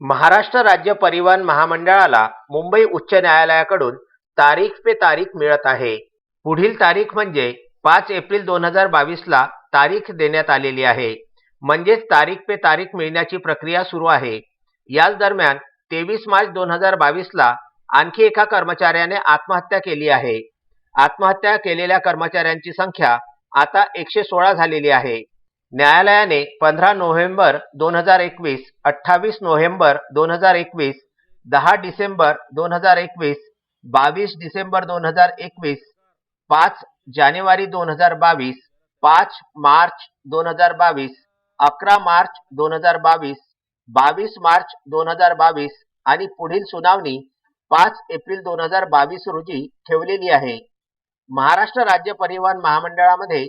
महाराष्ट्र राज्य परिवहन महामंडळाला मुंबई उच्च न्यायालयाकडून तारीख पे तारीख मिळत आहे. पुढील तारीख म्हणजे पाच एप्रिल दोन हजार बावीसला तारीख देण्यात आलेली आहे. म्हणजेच तारीख पे तारीख मिळण्याची प्रक्रिया सुरू आहे. याच दरम्यान तेवीस मार्च दोन हजार बावीसला आणखी एका कर्मचाऱ्याने आत्महत्या केली आहे. आत्महत्या केलेल्या कर्मचाऱ्यांची संख्या आता एकशे सोळा झालेली आहे. न्यायालयाने पंधरा नोव्हेंबर दोन हजार एकवीस अठ्ठावीस नोव्हेंबर दोन हजार एकवीस दहा डिसेंबर दोन हजार एकवीस बावीस डिसेंबर दोन हजार एकवीस पाच जानेवारी दोन हजार बावीस पाच मार्च दोन हजार बावीस अकरा मार्च दोन हजार बावीस बावीस मार्च दोन हजार बावीस आणि पुढील सुनावणी पाच एप्रिल दोन हजार बावीस रोजी ठेवलेली आहे. महाराष्ट्र राज्य परिवहन महामंडळामध्ये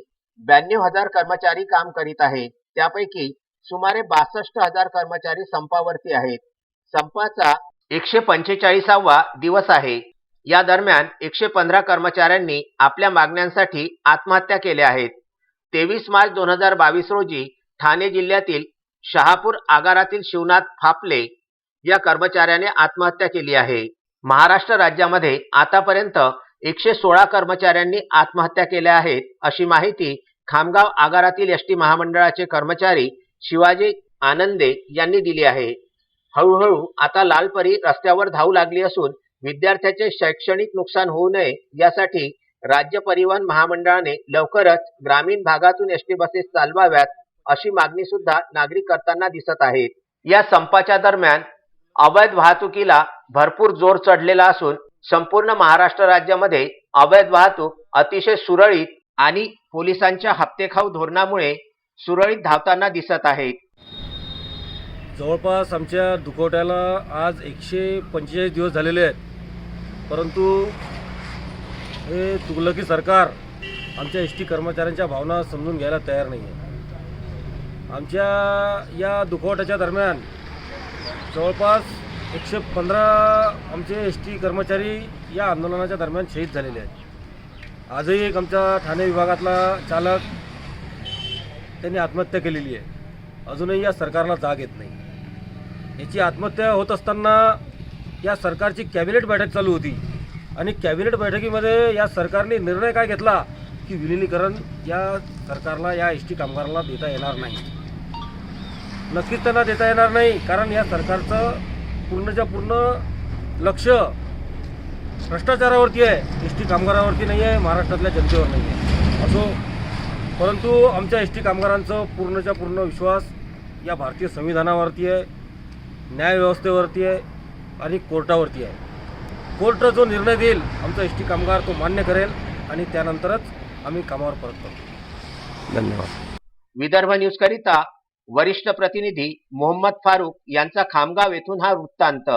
ब्याण्णव हजार कर्मचारी काम करीत आहे त्यापैकी सुमारे बासष्ट हजार कर्मचारी संपावरती आहेत. संपाचा एकशे पंचेचाळीसावा दिवस आहे. या दरम्यान एकशे पंधरा कर्मचाऱ्यांनी आपल्या मागण्यांसाठी आत्महत्या केल्या आहेत. तेवीस मार्च दोन हजार बावीस रोजी ठाणे जिल्ह्यातील शहापूर आगारातील शिवनाथ फापले या कर्मचाऱ्याने आत्महत्या केली आहे. महाराष्ट्र राज्यामध्ये आतापर्यंत एकशे सोळा कर्मचाऱ्यांनी आत्महत्या केल्या आहेत अशी माहिती खामगाव आगारातील एस टी महामंडळाचे कर्मचारी शिवाजी आनंदे यांनी दिली आहे. हळूहळू आता लालपरी रस्त्यावर धावू लागली असून विद्यार्थ्याचे शैक्षणिक नुकसान होऊ नये यासाठी राज्य परिवहन महामंडळाने लवकरच ग्रामीण भागातून एस टी बसेस चालवाव्यात अशी मागणी सुद्धा नागरिक करताना दिसत आहेत या संपाच्या दरम्यान अवैध वाहतुकीला भरपूर जोर चढलेला असून संपूर्ण महाराष्ट्र राज्यामध्ये अवैध वाहतूक अतिशय सुरळीत आणि पोलिसांच्या हप्तेखाऊ धोरणामुळे सुरळीत धावताना दिसत आहेत. जवळपास आमच्या दुखवट्याला आज एकशे पंचेचाळीस दिवस झालेले आहेत. परंतु हे तुगलकी सरकार आमच्या एस टी कर्मचाऱ्यांच्या भावना समजून घ्यायला तयार नाही आहे. आमच्या या दुखवट्याच्या दरम्यान जवळपास एकशे पंधरा आमचे एस टी कर्मचारी या आंदोलनाच्या दरम्यान शहीद झालेले आहेत. आजही एक आमच्या ठाणे विभागातला चालक त्यांनी आत्महत्या केलेली आहे. अजूनही या सरकारला जाग येत नाही. याची आत्महत्या होत असताना या सरकारची कॅबिनेट बैठक चालू होती आणि कॅबिनेट बैठकीमध्ये या सरकारने निर्णय काय घेतला की विलिनीकरण या सरकारला या एस टी कामगाराला देता येणार नाही? नक्कीच त्यांना देता येणार नाही कारण या सरकारचं पूर्णच्या पूर्ण लक्ष भ्रष्टाचारावरती आहे. एस टी कामगारावरती नाही आहे महाराष्ट्रातल्या जनतेवर नाही आहे. असो परंतु आमच्या एस टी कामगारांचं पूर्णच्या पूर्ण विश्वास या भारतीय संविधानावरती आहे न्यायव्यवस्थेवरती आहे आणि कोर्टावरती आहे. कोर्ट जो निर्णय देईल आमचा एस टी कामगार तो मान्य करेल आणि त्यानंतरच आम्ही कामावर परततो धन्यवाद. विदर्भ न्यूजकरिता वरिष्ठ प्रतिनिधी मोहम्मद फारूक यांचा खामगाव येथून हा वृत्तांत.